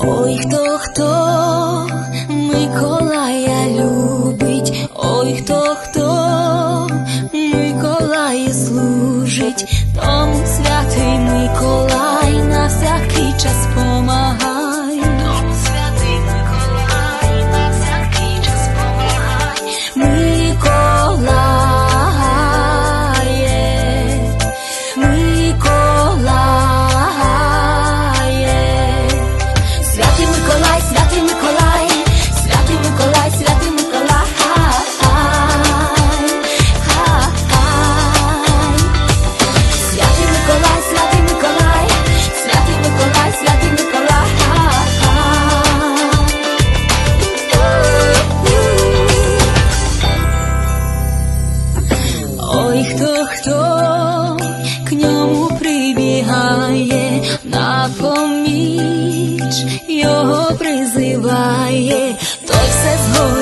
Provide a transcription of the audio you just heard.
Ой, хто, хто? Миколая любить, ой, хто, хто? Миколаї служить, тому Ой, хто хто к ньому прибігає, на поміч його призиває, той все згодом.